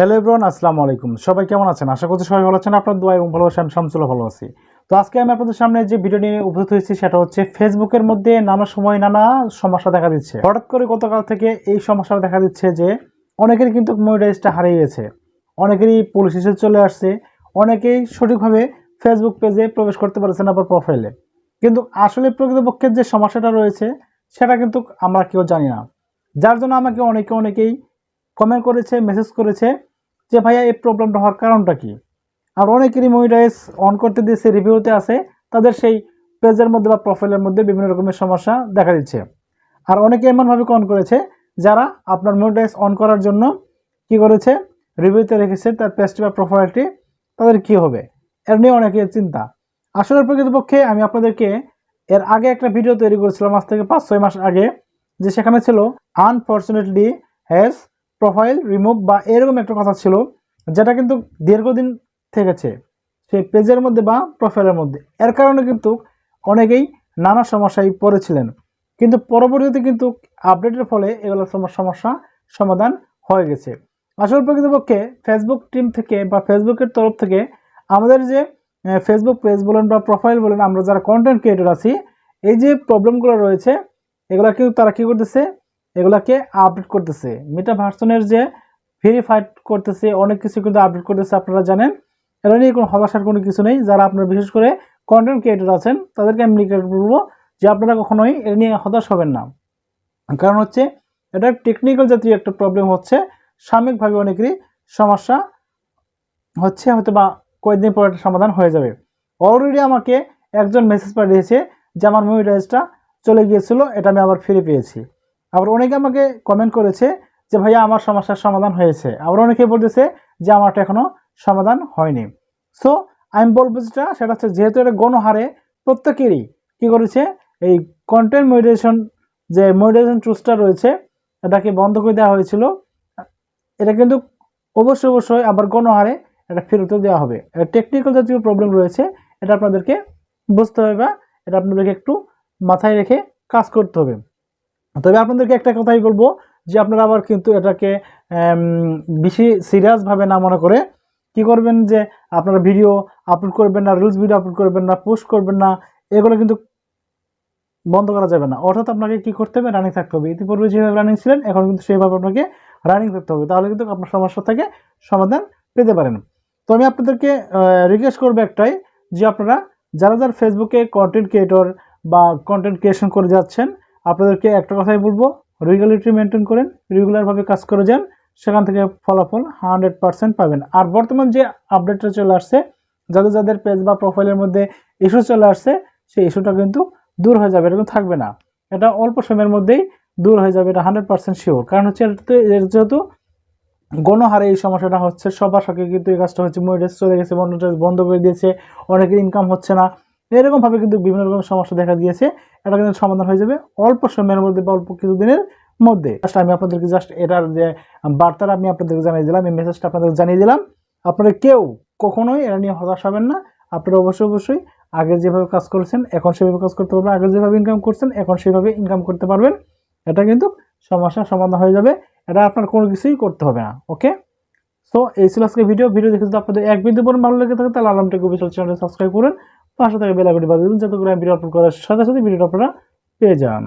Hello everyone আসসালামু আলাইকুম। সবাই কেমন আছেন? আশা করছি সবাই ভালো আছেন। আপনার দোয়া এবং ভালোবাসা আমি শামসুল্লাহ ভালো আছি। তো আজকে আমি আপনাদের সামনে যে ভিডিও নিয়ে উপস্থিত হয়েছি, সেটা হচ্ছে ফেসবুকের মধ্যে নানা সময় নানা সমস্যা দেখা দিচ্ছে। হঠাৎ করে গতকাল থেকে এই সমস্যাটা দেখা দিচ্ছে যে, অনেকেরই কিন্তু মনিটাইজটা হারিয়ে গেছে। অনেকেরই পুলিশ এসে চলে আসছে। অনেকেই সঠিকভাবে ফেসবুক পেজে প্রবেশ করতে পারছে না আবার প্রোফাইলে কিন্তু আসলে প্রকৃতপক্ষে যে সমস্যাটা রয়েছে, সেটা কিন্তু আমরা কেউ জানি না। যার জন্য আমাকে অনেকে অনেকেই কমেন্ট করেছে মেসেজ করেছে। যে ভাইয়া এই প্রবলেমটা হওয়ার কারণটা কি? আর অনেকেরই মনিটাইজ অন করতে দিয়েছে রিভিউতে আছে, তাদের সেই পেজের মধ্যে বা প্রোফাইলের মধ্যে বিভিন্ন রকমের সমস্যা দেখা দিচ্ছে। আর অনেকে এমনভাবে অন করেছে, যারা আপনার মনিটাইজ অন করার জন্য কি করেছে? রিভিউতে রেখেছে তার পেজটি বা প্রোফাইলটি তাদের কি হবে? এর নিয়ে অনেকের চিন্তা। আসলে প্রকৃতপক্ষে আমি আপনাদেরকে এর আগে একটা ভিডিও তৈরি করেছিলাম আজ থেকে পাঁচ ছয় মাস আগে, যে সেখানে ছিল আনফর্চুনেটলি হ্যাজ প্রোফাইল রিমুভ বা এরকম একটা কথা ছিল, যেটা কিন্তু দীর্ঘদিন থেকেছে। সেই পেজের মধ্যে বা প্রোফাইলের মধ্যে। এর কারণে কিন্তু অনেকেই নানা সমস্যায় পড়েছিলেন। কিন্তু পরবর্তীতে কিন্তু আপডেটের ফলে এগুলো সমস্যা সমাধান হয়ে গেছে। আসল প্রকৃতপক্ষে ফেসবুক টিম থেকে বা ফেসবুকের তরফ থেকে আমাদের যে ফেসবুক পেজ বলেন বা প্রোফাইল বলেন, আমরা যারা কন্টেন্ট ক্রিয়েটর আছি, এই যে প্রবলেমগুলো রয়েছে, এগুলা কিন্তু তারা কী করতেছে? এগুলাকে আপডেট করতেছে। মেটা ভার্সনের যে ভেরিফাইড করতেছে, অনেক কিছু কিন্তু আপডেট করতেছে, আপনারা জানেন। এটা নিয়ে কোনো হতাশার কোনো কিছু নেই। যারা আপনারা বিশেষ করে কন্টেন্ট ক্রিয়েটর আছেন, তাদেরকে আমি রিকোয়েস্ট করব যে আপনারা কখনোই এটা নিয়ে হতাশ হবেন না। কারণ হচ্ছে, এটা টেকনিক্যাল জাতীয় একটা প্রবলেম হচ্ছে। সাময়িকভাবে অনেকেরই সমস্যা হচ্ছে হয়তো বা কয়েকদিন পর একটা সমাধান হয়ে যাবে। অলরেডি আমাকে একজন মেসেজ পাঠিয়েছে যে, আমার মনিটাইজটা চলে গিয়েছিল, এটা আমি আবার ফিরে পেয়েছি। আবার অনেকে আমাকে কমেন্ট করেছে যে, ভাইয়া, আমার সমস্যার সমাধান হয়েছে। আবার অনেকে বলতেছে যে, আমারটা এখনও সমাধান হয়নি। সো আমি বলব যেটা সেটা হচ্ছে যেহেতু এটা গণহারে প্রত্যেকেরই কি করেছে, এই কন্টেন্ট মডিটেশন যে মডিটেশন টুলসটা রয়েছে, এটাকে বন্ধ করে দেওয়া হয়েছিল। এটা কিন্তু অবশ্যই অবশ্যই আবার গণহারে এটা ফেরত দেওয়া হবে। টেকনিক্যাল জাতীয় প্রবলেম রয়েছে, এটা আপনাদেরকে বুঝতে হবে বা এটা আপনাদেরকে একটু মাথায় রেখে কাজ করতে হবে। তবে আপনাদেরকে একটা কথাই বলব যে আপনারা আবার কিন্তু এটাকে বেশি সিরিয়াসভাবে না মনে করে কি করবেন যে আপনারা ভিডিও আপলোড করবেন না রিলস ভিডিও আপলোড করবেন না পোস্ট করবেন না, এগুলো কিন্তু বন্ধ করা যাবে না। অর্থাৎ আপনাকে কি করতে হবে? রানিং থাকতে হবে। ইতিপূর্বে যেভাবে রানিং ছিলেন, এখন কিন্তু সেইভাবে আপনাকে রানিং থাকতে হবে। তাহলে কিন্তু আপনার সমস্যা থেকে সমাধান পেতে পারেন। তো আমি আপনাদেরকে রিকোয়েস্ট করব একটাই যে আপনারা যারা যারা ফেসবুকে কন্টেন্ট ক্রিয়েটর বা কন্টেন্ট ক্রিয়েশন করে যাচ্ছেন আপনাদেরকে একটা কথাই বলব রেগুলারিটি মেনটেন করেন রেগুলারভাবে কাজ করে যান, সেখান থেকে ফলাফল হান্ড্রেড পাবেন। আর বর্তমান যে আপডেটটা চলে আসছে, যাদের যাদের পেজ বা প্রোফাইলের মধ্যে ইস্যু চলে আসছে, সেই ইস্যুটা কিন্তু দূর হয়ে যাবে কিন্তু থাকবে না। এটা অল্প সময়ের মধ্যেই দূর হয়ে যাবে, এটা হান্ড্রেড পার্সেন্ট শিওর কারণ হচ্ছে এর যেহেতু গণহারে এই সমস্যাটা হচ্ছে, সবার সাথে কিন্তু এই কাজটা হচ্ছে, মনিটাইজ চলে গেছে বন্ধ করে দিয়েছে, অনেকের ইনকাম হচ্ছে না। এরকমভাবে কিন্তু বিভিন্ন রকম সমস্যা দেখা দিয়েছে। এটা কিন্তু সমাধান হয়ে যাবে অল্প সময়ের মধ্যে বা অল্প কিছুদিনের মধ্যে। আমি আপনাদেরকে জাস্ট এটার যে বার্তাটা আমি আপনাদেরকে জানিয়ে দিলাম, এই মেসেজটা আপনাদের জানিয়ে দিলাম। আপনারা কেউ কখনোই এটা নিয়ে হতাশ হবেন না। আপনারা অবশ্যই অবশ্যই আগে যেভাবে কাজ করেছেন, এখন সেভাবে কাজ করতে পারবেন। আগে যেভাবে ইনকাম করছেন, এখন সেভাবে ইনকাম করতে পারবেন। এটা কিন্তু সমস্যার সমাধান হয়ে যাবে। এটা আপনার কোনো কিছুই করতে হবে না ওকে সো এই ছিল আজকে ভিডিও ভিডিও দেখে যদি আপনাদের এক বিন্দু পরিমাণ ভালো লেগে থাকে, তাহলে আলামটাকে অফিসিয়াল চ্যানেলটি সাবস্ক্রাইব করুন। পাশে টাকা বেলাগুলি বাজিয়ে দিন যাতে করে ভিডিও আপলোড করার সাথে সাথে ভিডিওটা আপনারা পেয়ে যান।